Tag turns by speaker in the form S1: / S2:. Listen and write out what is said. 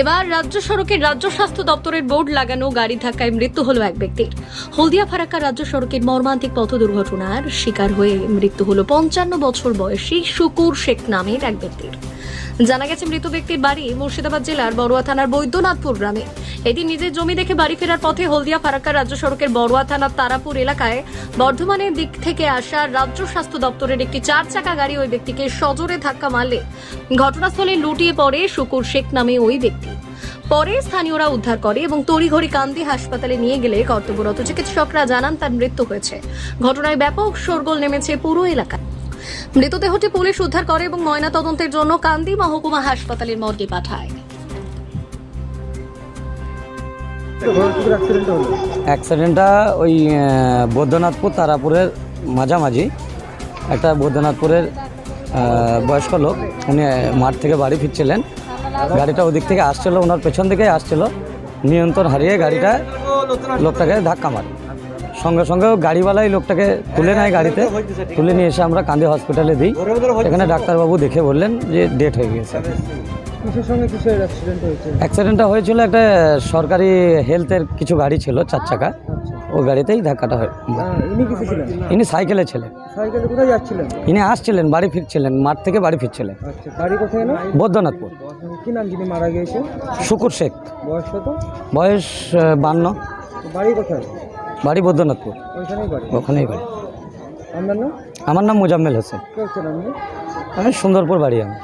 S1: এবার রাজ্য সড়কের রাজ্য স্বাস্থ্য দপ্তরের বোর্ড লাগানো গাড়ি ধাক্কায় মৃত্যু হলো এক ব্যক্তির। হলদিয়া ফারাক্কা রাজ্য সড়কের মর্মান্তিক পথ দুর্ঘটনার শিকার হয়ে মৃত্যু হলো পঞ্চান্ন বছর বয়সী শুকুর শেখ নামের এক ব্যক্তির। জানা গেছে মৃত ব্যক্তির বাড়ি মুর্শিদাবাদ জেলার বড়ুয়া থানার বৈদ্যনাথপুর গ্রামে। এদিন নিজের জমি দেখে বাড়ি ফেরার পথে হলদিয়া ফারাক্কা রাজ্য সড়কের বড়ুয়া থানার তারাপুর এলাকায় বর্ধমানের দিক থেকে আসা রাজ্য স্বাস্থ্য দপ্তরের একটি চার চাকা গাড়ি ওই ব্যক্তিকে সজোরে ধাক্কা মারলে। ঘটনাস্থলে লুটিয়ে পড়ে শুকুর শেখ নামে ওই ব্যক্তি। পরে স্থানীয়রা উদ্ধার করে এবং তড়িঘড়ি কান্দি হাসপাতালে নিয়ে গেলে কর্তব্যরত চিকিৎসকরা জানান তার মৃত্যু হয়েছে। ঘটনায় ব্যাপক শোরগোল নেমেছে পুরো এলাকায়। মৃতদেহটি পুলিশ উদ্ধার করে এবং ময়নাতদন্তের জন্য কান্দি মহকুমা হাসপাতালের মর্গে পাঠায়।
S2: অ্যাক্সিডেন্টটা ওই বৈদ্যনাথপুর তারাপুরের মাঝামাঝি। একটা বৈদ্যনাথপুরের বয়স্ক লোক, উনি মাঠ থেকে বাড়ি ফিরছিলেন। গাড়িটা ওদিক থেকে আসছিল ওনার পেছন দিকেই আসছিল। নিয়ন্ত্রণ হারিয়ে গাড়িটা লোকটাকে ধাক্কা মারে। সঙ্গে সঙ্গে গাড়িওয়ালাই লোকটাকে তুলে নেয় গাড়িতে। তুলে নিয়ে এসে আমরা কান্দি হসপিটালে দিই। এখানে ডাক্তারবাবু দেখে বললেন যে ডেট হয়ে গিয়েছে। অ্যাক্সিডেন্টটা হয়েছিল একটা সরকারি হেলথের কিছু গাড়ি ছিল চার চাকা। ওই গাড়িতেই ধাক্কাটা হয়।
S3: ইনি কিছু ছিলেন?
S2: ইনি সাইকেলে ছিলেন।
S3: সাইকেলে কোথায় যাচ্ছিলেন?
S2: ইনি আসছিলেন বাড়ি ফিরছিলেন মাঠ থেকে বাড়ি ফিরছিলেন।
S3: আচ্ছা বাড়ি কোথায় না
S2: বৈদ্যনাথপুর।
S3: কি নাম যিনি মারা গিয়েছে?
S2: শুকুর শেখ।
S3: বয়স কত?
S2: বয়স বান্ন।
S3: বাড়ি কোথায়?
S2: বাড়ি বৈদ্যনাথপুর।
S3: ওইখানেই বাড়ি।
S2: ওখানেই বাড়ি।
S3: আপনার নাম?
S2: আমার নাম মোজাম্মেল হোসেন। আমি সুন্দরপুর বাড়ি আমার